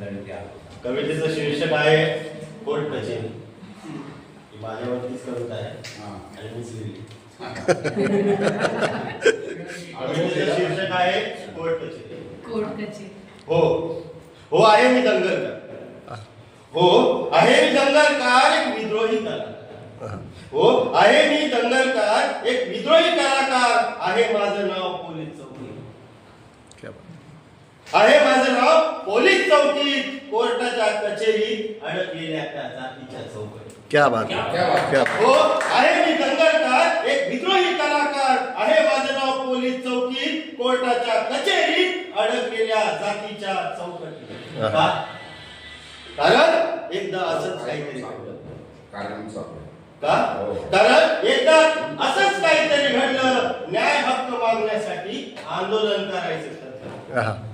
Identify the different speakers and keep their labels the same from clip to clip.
Speaker 1: मंडळी
Speaker 2: कवितेचं शीर्षक आहे कोर्ट कचेरी. ही माझ्यावरतीच कविता आहे.
Speaker 1: हां.
Speaker 2: आणि मीच लिहिली. कवितेचं शीर्षक आहे कोर्ट कचेरी.
Speaker 3: कोर्ट कचेरी.
Speaker 2: हो. हो आहे मी दंगलकार हो आहे मी दंगलकार एक विद्रोही कलाकार. हो आहे मी दंगलकार एक विद्रोही कलाकार. आहे माझं नाव पोलीस चौकी
Speaker 4: क्या बात.
Speaker 2: आहे माझं नाव पोलीस चौकीत कोर्टाच्या कचेरीत अडकलेल्या त्या जातीच्या चौकटीत.
Speaker 4: क्या बात है।
Speaker 1: क्या
Speaker 2: हो आहे मी दंगलकार एक विद्रोही कलाकार. आहे माझं नाव पोलीस चौकीत कोर्टाच्या कचेरीत अडकलेल्या जातीच्या चौकटीत? कारण एकदा असंच काहीतरी
Speaker 1: कारण
Speaker 2: का?
Speaker 1: हो.
Speaker 2: कारण एकदा असंच काहीतरी घडलं. न्याय हक्क मागण्यासाठी आंदोलन करायचं.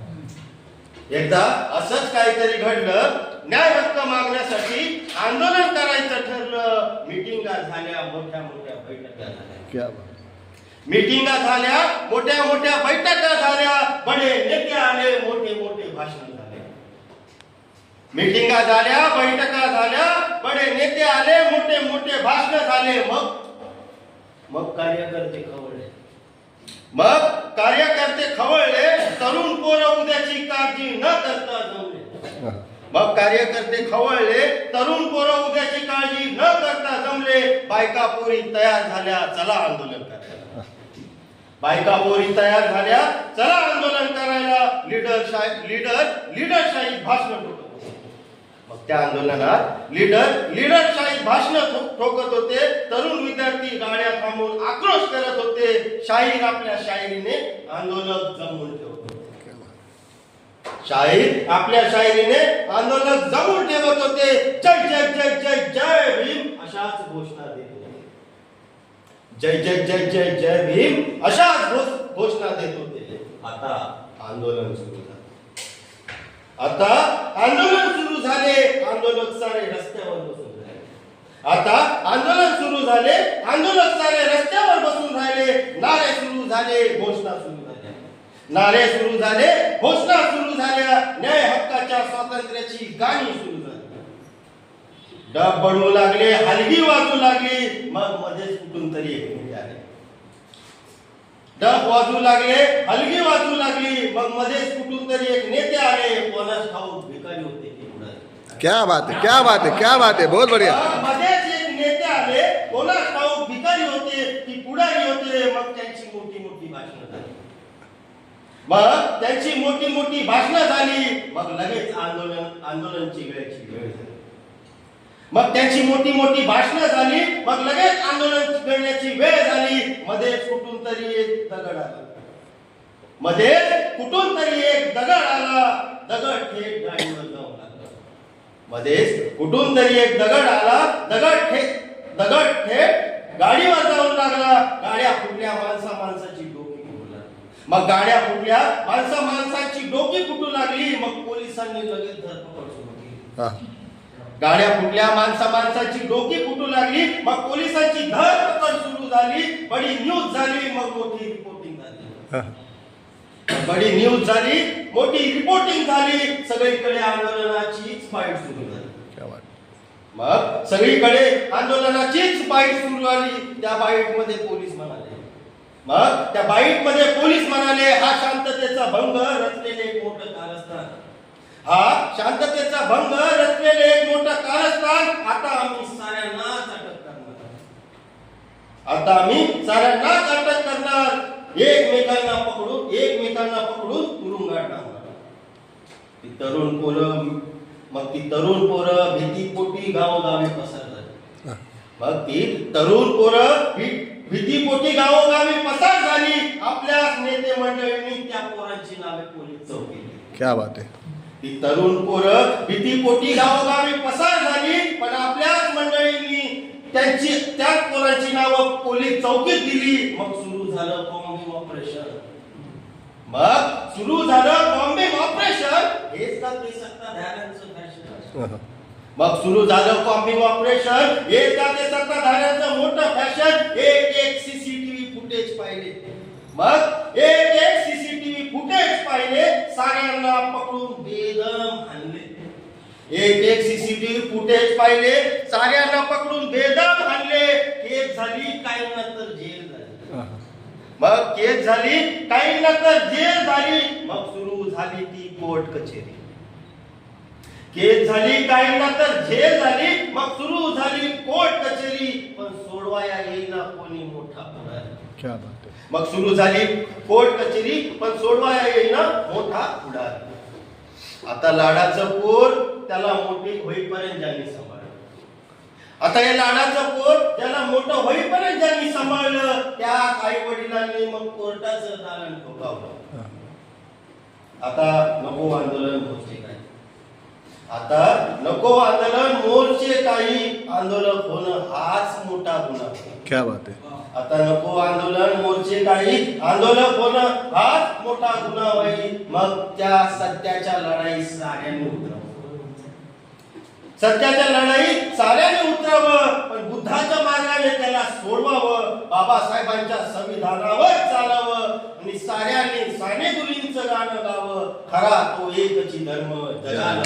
Speaker 2: एकदा असंच काहीतरी घडलं न्याय हक्क मागण्यासाठी आंदोलन करायचं ठरलं. मिटिंगा झाल्या मोठ्या मोठ्या बैठका झाल्या.
Speaker 4: क्या बात.
Speaker 2: मिटिंगा झाल्या मोठ्या मोठ्या बैठका झाल्या बडे नेते आले मोठे मोठे भाषण झाले. मिटिंगा झाल्या बैठका झाल्या बडे नेते आले मोठे मोठे भाषण झाले. मग? मग कार्यकर्ते खवळले. मग कार्यकर्ते खवळले तरुण पोरं उद्याची काळजी न करता जमले. मग कार्यकर्ते खवळले तरुण पोरं उद्याची काळजी न करता जमले बायका पोरी तयार झाल्या चला आंदोलन करायला बायका पोरी तयार झाल्या चला आंदोलन करायला लीडर लीडर लीडरशाही भाषण होते. त्या आंदोलनात लीडर लीडरशाही भाषण ठोकत होते. तरुण विद्यार्थी गाड्या थांबून आक्रोश करत होते. शाहीर आपल्या शायरीने आंदोलन जमवून ठेवत शाहीर आपल्या शायरीने आंदोलन जमून ठेवत होते. जय जय जय जय जय भीम अशाच घोषणा देत होते. जय जय जय जय जय भीम अशाच घोषणा देत होते. आता आंदोलन सुरू झाले. आता आंदोलन सुरू झाले आंदोलक सारे रस्त्यावर बसून राहिले. आता आंदोलन सुरू झाले आंदोलक सारे रस्त्यावर बसून राहिले नारे सुरू झाले घोषणा सुरू झाल्या. नारे सुरू झाले घोषणा सुरू झाल्या न्याय हक्काच्या स्वातंत्र्याची गाणी सुरू झाली. डब बनवू लागले हलगी वाजू लागली मग मध्येच कुठून तरी एक आले. डब वाजू लागले हलगी वाजू लागली मग मध्येच कुठून तरी एक नेते आले कोणाच ठाऊक भिकारी होते ते
Speaker 4: क्या बात है क्या बात है क्या बात है बहुत बढ़िया।
Speaker 2: मग नेते आले होते होते मग त्यांची मोठी मोठी भाषणं झाली. मग त्यांची मोठी मोठी भाषणं झाली मग लगेच आंदोलन आंदोलनची वेळची वेळ झाली. मग त्यांची मोठी मोठी भाषणं झाली मग लगेच आंदोलन करण्याची वेळ झाली मध्ये कुठून तरी एक दगड आला. मध्ये कुठून तरी एक दगड आला दगड थेट गाडीवर जाऊन. मध्येच कुठून तरी एक दगड आला. दगड थेट दगड थेट गाडीवर जाऊन लागला. गाड्या फुटल्या माणसा माणसाची डोकी फुटू लागली. मग गाड्या फुटल्या माणसा माणसाची डोकी फुटू लागली. मग पोलिसांनी लगेच धरपकड सुरू केली. गाड्या फुटल्या माणसा माणसाची डोकी फुटू लागली. मग पोलिसांची धरपकड सुरू झाली. बडी न्यूज झाली. मग मोठी रिपोर्टिंग झाली. बडी न्यूज झाली. मोठी रिपोर्टिंग झाली. सगळीकडे आंदोलनाचीच फाईट सुरू झाली. मग सगळीकडे आंदोलनाचीच बाईट सुरू झाली. त्या बाईटमध्ये पोलीस म्हणाले. मग त्या बाईटमध्ये पोलीस म्हणाले हा शांततेचा भंग रचलेले एक मोठं कारस्थान. हा शांततेचा भंग रचलेले एक मोठं कारस्थान आता आम्ही साऱ्यांनाच अटक करणार आता आम्ही साऱ्यांनाच अटक करणार. एकमेकांना पकडून एकमेकांना पकडून टाकणार ती तरुण पोरं मग ती तरुण पोरं भीतीपोटी गावोगावी पसार झाली मग ती तरुण पोरं भीतीपोटी गावोगावी पसार झाली. आपल्या नेते मंडळींनी त्या पोरांची नावे पोलीस चौकीली
Speaker 4: क्या बात है
Speaker 2: ती तरुण पोरं भीतीपोटी गावोगावी पसार झाली. पण आपल्याच मंडळींनी त्यांची त्याच पोरांची नावं पोलीस चौकीत दिली. मग सुरू झालं बॉम्बिंग ऑपरेशन मग सुरू झालं बॉम्बिंग ऑपरेशन. हेच का ते सत्ताधाऱ्यांचं फॅशन
Speaker 4: आहा.
Speaker 2: मग सुरू झालं बॉम्बिंग ऑपरेशन. हेच का ते सत्ताधाऱ्यांचं मोठं फॅशन एक एक सीसीटीव्ही फुटेज पाहिले. मग एक एक सीसीटीव्ही फुटेज पाहिले. साऱ्यांना पकडून बेदम आणले एक एक सीसीटीव्ही फुटेज पाहिले. साऱ्यांना पकडून बेदम आणले केस झाली काहींना तर जेल. झाली मग केस झाली काहींना तर जेल झाली. मग सुरू झाली ती कोर्ट कचेरी. केस झाली काहींना तर जेल झाली मग सुरू झाली कोर्ट कचेरी. पण सोडवाया येईना कोणी मोठा पुढारी
Speaker 4: क्या बात है.
Speaker 2: मग सुरू झाली कोर्ट कचेरी पण सोडवाया येईना मोठा पुढारी आता लाडाचं पोर त्याला मोठे होईपर्यंत ज्यांनी सांभाळलं. आता या लाडाचं पोर त्याला मोठं होईपर्यंत ज्यांनी सांभाळलं त्या आई वडिलांनी मग कोर्टाचं दालन ठोकावलं. आता नको आंदोलन मोर्चे काही. आता नको आंदोलन मोर्चे काही. आंदोलन होणं हाच मोठा गुन्हा.
Speaker 4: क्या बात है
Speaker 2: आता नको आंदोलन मोर्चे काही. आंदोलन होणं हाच मोठा गुन्हा होईल. मग त्या सत्याच्या लढाई साऱ्यांनी उतरावं. सत्याच्या लढाईत साऱ्याने उतरावं पण बुद्धाच्या मार्गाने त्याला सोडवावं बाबासाहेबांच्या संविधानावर चालावं आणि साऱ्याने साने गुलींचं गाणं गावं. खरा तो एकची धर्म जगाला